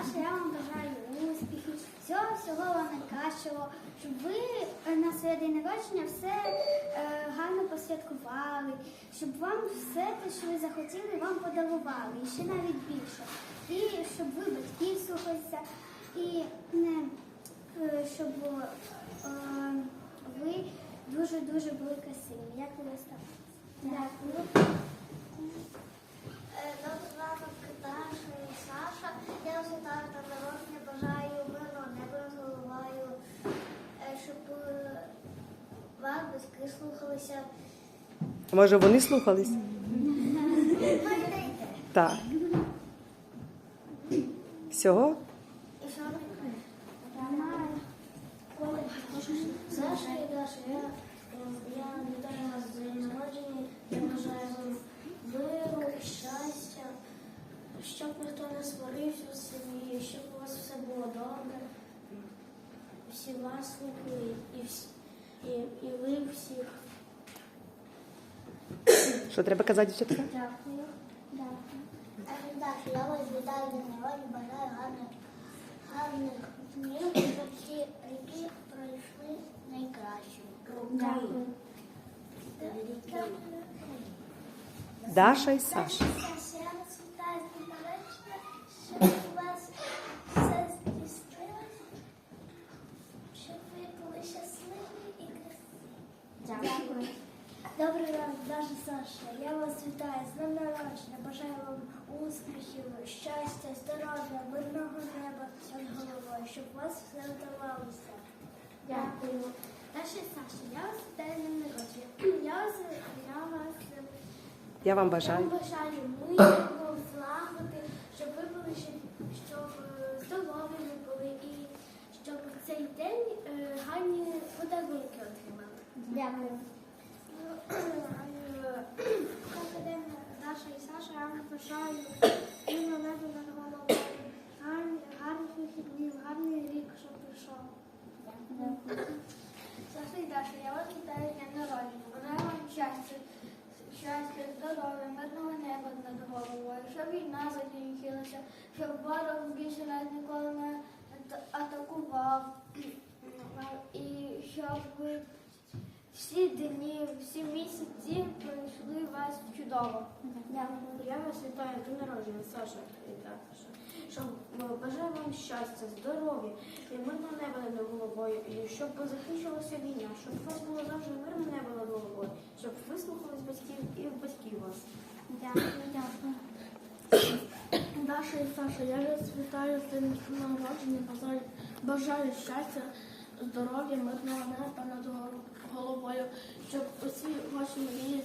Саша, я вам бажаю успіхів, всього всього вам найкращого, щоб ви на своє день народження все е, гарно посвяткували, щоб вам все те, що ви захотіли, вам подарували, і ще навіть більше. І щоб ви батьків слухалися, і не е, щоб е, ви дуже-дуже були красиві. Як ви ставитесь? Дякую. Добрий ранок, Даша і Саша. Я вас вітаю та народження, бажаю мирного неба над головою, е, щоб е, вас батьки слухалися. Може, вони слухались? Так. Всього? Саша і Даша, я, вітаю вас з днем народження. Я бажаю вам миру, щастя, щоб ніхто не сварився в сім'ї, щоб у вас все було добре. Всі вас і, всі, і, і ви всіх. Що треба казати, дівчатка? Дякую. Дякую. Даша, я вас вітаю з днем народження, бажаю гарних, гарних днів, щоб всі ріки пройшли найкраще. Дякую. Даша і Саша. Добрий ранок, Даша Саша. Я вас вітаю з днем народження. Бажаю вам успіхів, щастя, здоров'я, мирного неба над головою, щоб у вас все вдавалося. Дякую. Наша Саша, я вас вітаю з днем народження. Я вас, я вас Я вам Я бажаю. вам бажаю миру, злагоди, щоб ви були ще- щоб е, здоровими були і щоб цей день е, гарні подарунки отримали. Дякую. Кожен день Даша і Саша, я вам бажаю мирного неба над головою, гарних, гарних вихіднів, гарний рік, щоб прийшов. Саша і Даша, я вас вітаю з днем народження. Бажаю вам щастя, щастя, здоров'я, мирного неба над головою, щоб війна закінчилася, щоб ворог більше нас ніколи не атакував. І щоб ви всі дні, всі місяці пройшли вас чудово. Я вас вітаю днем народження, Саша. Щоб бажаю вам щастя, здоров'я і мирного неба над головою, і щоб закінчилася війна, щоб у вас було завжди мирне небо над головою, щоб ви слухались батьків і батьків вас. Дякую, дякую. Даша і Саша, я вас вітаю з днем народження, бажаю, бажаю щастя, здоров'я, мирного неба над головою, щоб усі ваші мрії